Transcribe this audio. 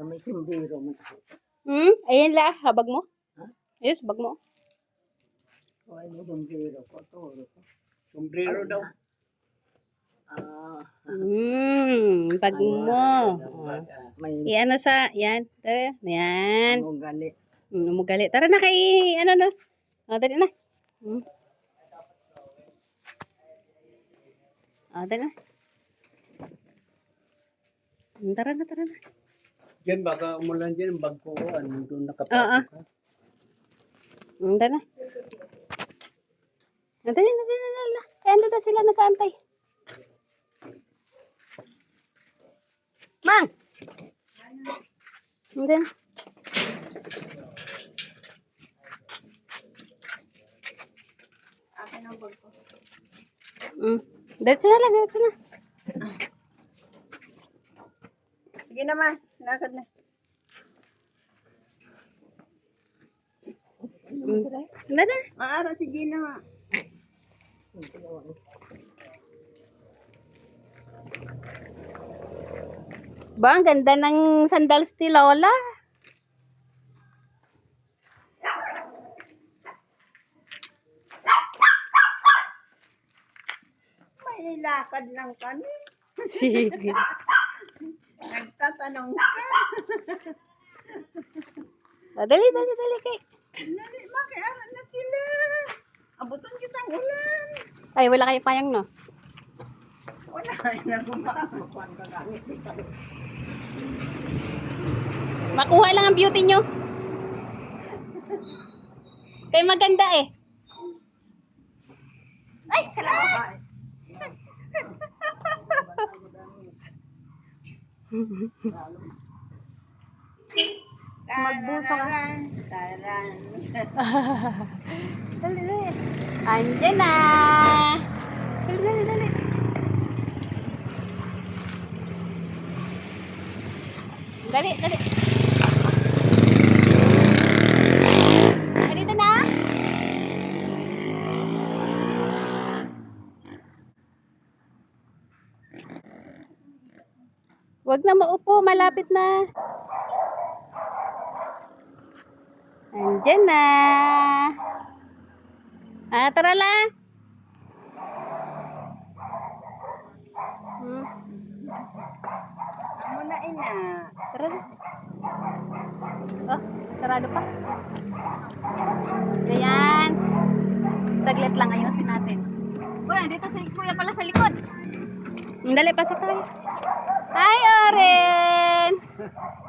May sumbiro man ako. Hmm? Ayan la, habag mo. Ha? Ayos, bag mo. O ay may sumbiro ko. Turo ko. Sombrero daw. Ah, Hmm, bag mo. Ah. may Iyan na sa, yan. Tara, yan. ano gali. Hmm, umugali. Tara na kay, ano na. O, dali na. Hmm. O, dali na. Hmm, Tara na, tara na. Diyan baka umulan dyan, bag ko, ano, doon Oo. nakapasok ka. Hmm, Tara na. Dali na, dali na, dali na. Kaya ando na sila nagkaantay. Mang! Hindi na. Akin ang bag ko. Mm. Diretso na lang, diretso na. Sige naman. Lakad na. Wala na. Maara si Gina ma. Ba, ang ganda ng sandals ni Lola. May lakad lang kami. Sige. Nagtatanong ka. Dali, dali, dali kay. Nali, makiara na sila. Abutan kitang ulan. Ay, wala kayo payang, no? Wala. Nagumakuan ka gamit. Makuha lang ang beauty nyo. Kay maganda eh. Ay, salamat. Magbuso ka. Taran. Dali, dali. Andiyan na. Dali, dali. Dali, dali. Dali na. Huwag na maupo, malapit na. Andiyan na. Ah, tara lang. Hmm, Muna ina. tara. Oh, sarado pa. Ayan. Saglit lang ayusin natin. Kuya, dito si kuya pala sa likod. Dali, pasok tayo. Hi, Oren!